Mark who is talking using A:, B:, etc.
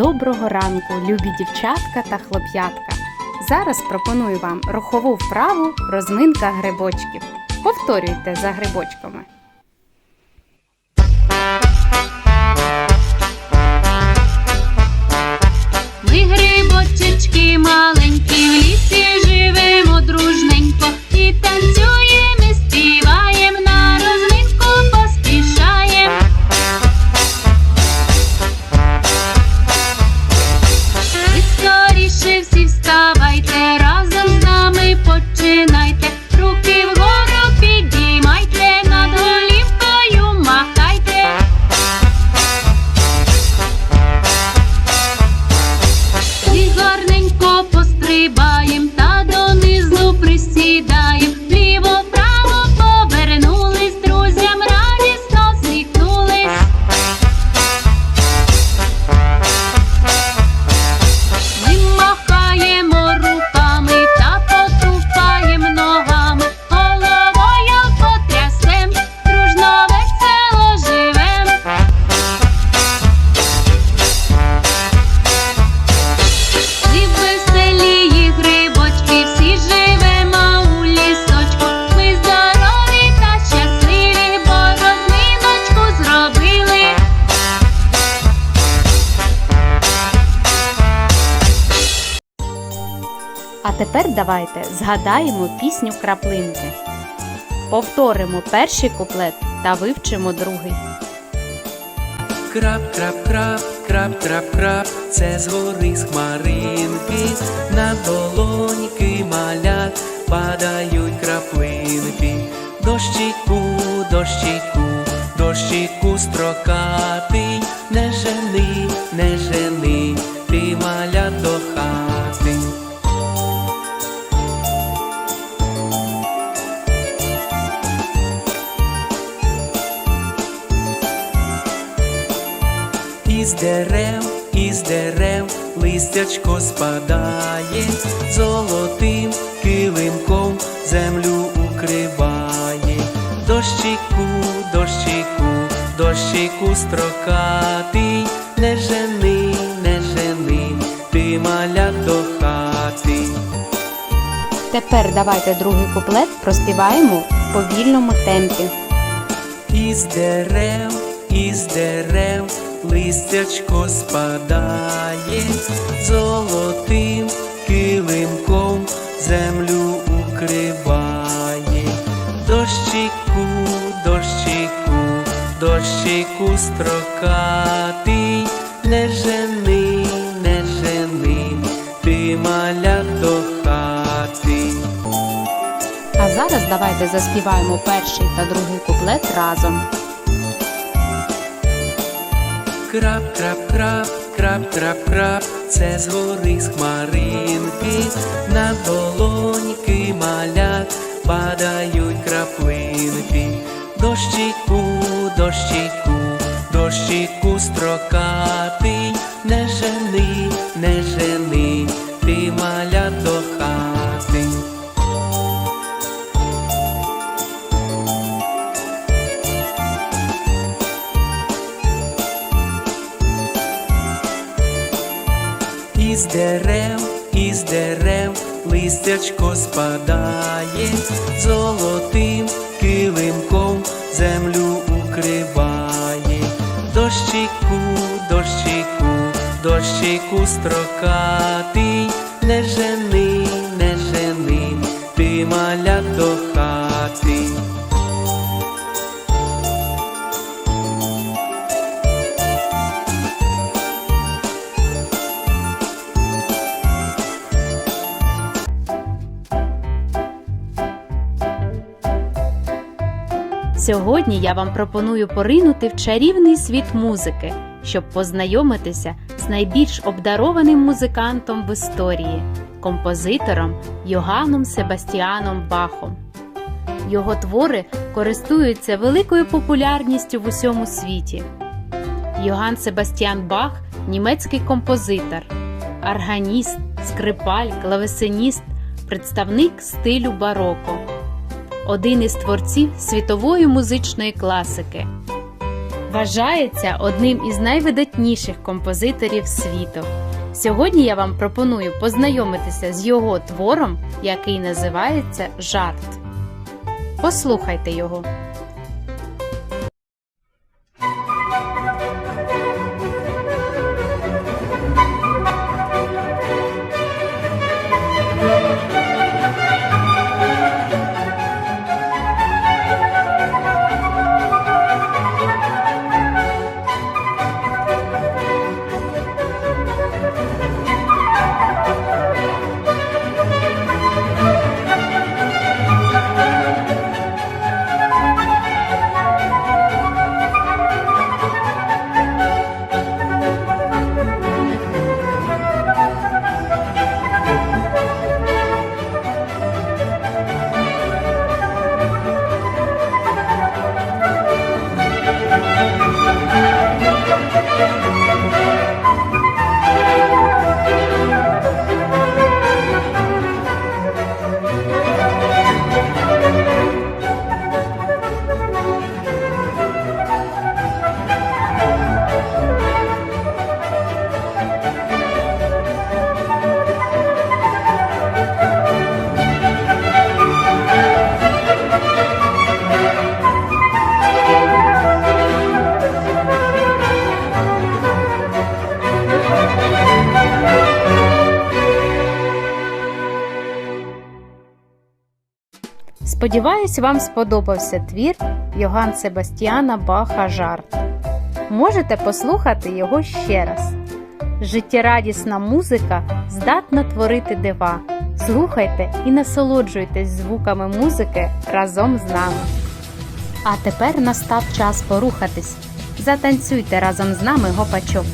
A: Доброго ранку, любі дівчатка та хлоп'ятка! Зараз пропоную вам рухову вправу розминка грибочків. Повторюйте за грибочками.
B: Ми грибочечки маленькі,
A: А тепер давайте згадаємо пісню краплинки. Повторимо перший куплет та вивчимо другий.
C: Крап, крап, крап, крап, трап, крап, це згори з хмаринки, на долоньки малят падають краплинки. Дощику, дощику, дощику строкатий, не жени, не жени, ти малят Із дерев, із дерев листячко спадає, золотим килимком землю укриває. Дощику, дощику, дощику строкатий, не жени, не жени, ти маля до хати.
A: Тепер давайте другий куплет проспіваємо в повільному темпі.
C: Із дерев, із дерев листячко спадає, золотим килимком землю укриває. Дощику, дощику, дощику строкатий, не жени, не жени, ти маля до хати.
A: А зараз давайте заспіваємо перший та другий куплет разом.
C: Крап, крап, крап, крап, крап, крап, це згори з хмаринки, на долоньки малят падають краплинки. Дощику, дощику, дощику строкатий, не жени, не жени, Із дерев, із дерев листячко спадає, золотим килимком землю укриває. Дощику, дощику, дощику строкатий, не жени,
A: Сьогодні я вам пропоную поринути в чарівний світ музики, щоб познайомитися з найбільш обдарованим музикантом в історії композитором Йоганном Себастіаном Бахом. Його твори користуються великою популярністю в усьому світі. Йоганн Себастіан Бах німецький композитор, органіст, скрипаль, клавесиніст, представник стилю бароко один із творців світової музичної класики. Вважається одним із найвидатніших композиторів світу. Сьогодні я вам пропоную познайомитися з його твором, який називається Жарт. Послухайте його. Сподіваюсь, вам сподобався твір Йоган Себастьяна Баха Жарт. Можете послухати його ще раз. Життєрадісна музика здатна творити дива. Слухайте і насолоджуйтесь звуками музики разом з нами. А тепер настав час порухатись. Затанцюйте разом з нами гопачок.